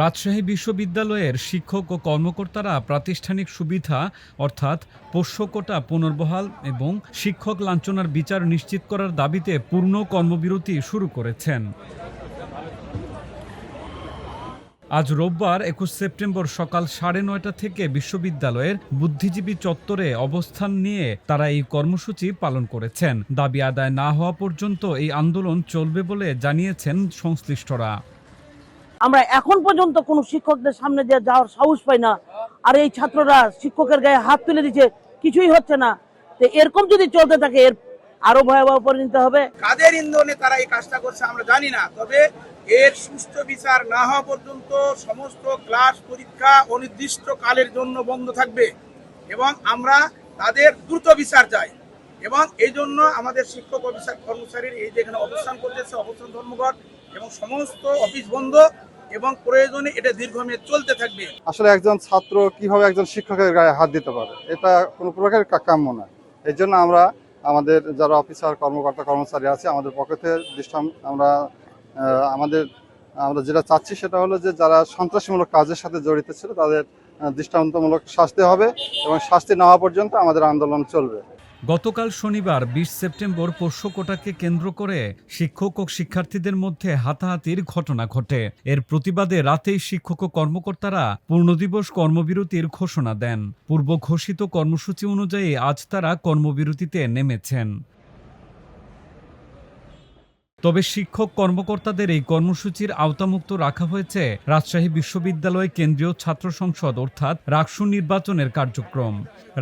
রাজশাহী বিশ্ববিদ্যালয়ের শিক্ষক ও কর্মকর্তারা প্রাতিষ্ঠানিক সুবিধা, অর্থাৎ পোষ্য কোটা পুনর্বহাল এবং শিক্ষক লাঞ্ছনার বিচার নিশ্চিত করার দাবিতে পূর্ণ কর্মবিরতি শুরু করেছেন। আজ রোববার একুশ সেপ্টেম্বর সকাল সাড়ে নয়টা থেকে বিশ্ববিদ্যালয়ের বুদ্ধিজীবী চত্বরে অবস্থান নিয়ে তারা এই কর্মসূচি পালন করেছেন। দাবি আদায় না হওয়া পর্যন্ত এই আন্দোলন চলবে বলে জানিয়েছেন সংশ্লিষ্টরা। আমরা এখন পর্যন্ত কোনো শিক্ষকদের সামনে দিয়ে যাওয়ার সাহস পাই না। আর এই ছাত্ররা শিক্ষকের গায়ে হাত তুলে দিচ্ছে, কিছুই হচ্ছে না। তো এরকম যদি চলতে থাকে, এর আরও ভয়াবহ পরিণত হবে। কাদের ইন্ধনে তারা এই কাজটা করছে আমরা জানি না, তবে এর সুষ্ঠু বিচার না হওয়া পর্যন্ত সমস্ত ক্লাস পরীক্ষা অনির্দিষ্ট কালের জন্য বন্ধ থাকবে এবং আমরা তাদের দ্রুত বিচার চাই এবং এই জন্য আমাদের শিক্ষক অফিসার কর্মচারীর এই যে এখানে অবস্থান করতেছে অবস্থান ধর্মঘট এবং সমস্ত অফিস বন্ধ। এবং প্রয়োজনে এটা দীর্ঘমেয়াদ চলতে থাকবে। আসলে একজন ছাত্র কীভাবে একজন শিক্ষকের গায়ে হাত দিতে পারে, এটা কোনো প্রকার কা- কাম্য নয়। এই জন্য আমরা আমাদের যারা অফিসার, কর্মকর্তা, কর্মচারী আছে, আমাদের পক্ষ দৃষ্টান আমরা আমাদের, আমরা যেটা চাচ্ছি সেটা হলো যে যারা সন্ত্রাসীমূলক কাজের সাথে জড়িত ছিল, তাদের দৃষ্টান্তমূলক শাস্তি হবে এবং শাস্তি না হওয়া পর্যন্ত আমাদের আন্দোলন চলবে। গতকাল শনিবার বিশ সেপ্টেম্বর পোষ্যকোটাকে কেন্দ্র করে শিক্ষক ও শিক্ষার্থীদের মধ্যে হাতাহাতির ঘটনা ঘটে। এর প্রতিবাদে রাতেই শিক্ষক ও কর্মকর্তারা পূর্ণদিবস কর্মবিরতির ঘোষণা দেন। পূর্ব ঘোষিত কর্মসূচি অনুযায়ী আজ তারা কর্মবিরতিতে নেমেছেন। তবে শিক্ষক কর্মকর্তাদের এই কর্মসূচির আওতামুক্ত রাখা হয়েছে রাজশাহী বিশ্ববিদ্যালয় কেন্দ্রীয় ছাত্র সংসদ, অর্থাৎ রাকসু নির্বাচনের কার্যক্রম।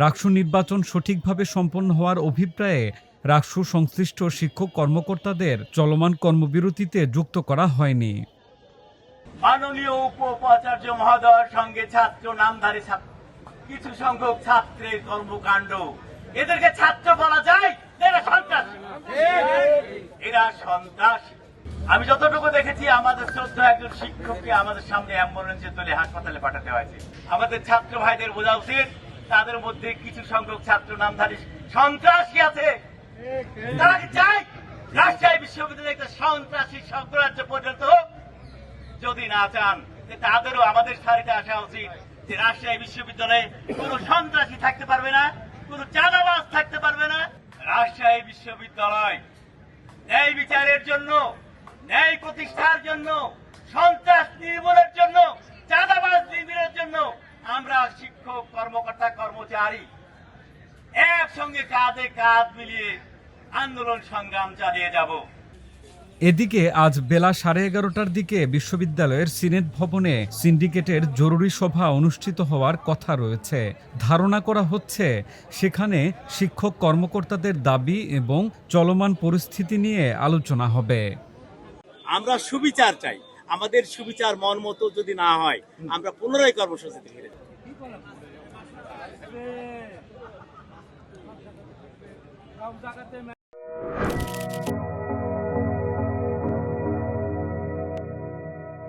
রাকসু নির্বাচন সঠিকভাবে সম্পন্ন হওয়ার অভিপ্রায়ে রাকসু সংশ্লিষ্ট শিক্ষক কর্মকর্তাদের চলমান কর্মবিরতিতে যুক্ত করা হয়নি। মাননীয় উপ উপাচার্য মহোদয়ের সঙ্গে ছাত্র নামধারী কিছু সংখ্যক ছাত্রের কর্মকাণ্ড। এদেরকে ছাত্র বলা যায় এরা সন্ত্রাস। আমি যতটুকু দেখেছি, আমাদের শ্রদ্ধা একজন শিক্ষককে আমাদের সামনে অ্যাম্বুলেন্সে তুলে হাসপাতালে পাঠাতে হয়েছে। আমাদের ছাত্র ভাইদের বোঝা উচিত, তাদের মধ্যে কিছু সংখ্যক ছাত্র নামধারী সন্ত্রাসী আছে। তারা কি চায়? রাজশাহী বিশ্ববিদ্যালয় একটা সন্ত্রাসী হোক। যদি না চান তাদেরও আমাদের সারিতে আসা উচিত যে রাজশাহী বিশ্ববিদ্যালয়ে কোনো সন্ত্রাসী থাকতে পারবে না, কোনো চাঁদাবাজ থাকতে বিশ্ববিদ্যালয়। ন্যায় বিচারের জন্য, ন্যায় প্রতিষ্ঠার জন্য, সন্ত্রাস নির্মূলের জন্য, চাঁদাবাজ নির্মূলের জন্য আমরা শিক্ষক, কর্মকর্তা, কর্মচারী একসঙ্গে কাঁধে কাঁধ মিলিয়ে আন্দোলন সংগ্রাম চালিয়ে যাব। এদিকে আজ বেলা সাড়ে এগারোটার দিকে বিশ্ববিদ্যালয়ের সিনেট ভবনে সিন্ডিকেটের জরুরি সভা অনুষ্ঠিত হওয়ার কথা রয়েছে। ধারণা করা হচ্ছে, সেখানে শিক্ষক কর্মকর্তাদের দাবি এবং চলমান পরিস্থিতি নিয়ে আলোচনা হবে। আমরা সুবিচার চাই। আমাদের সুবিচার মন মতো যদি না হয়, আমরা পুনরায় কর্মসূচিতে ফিরে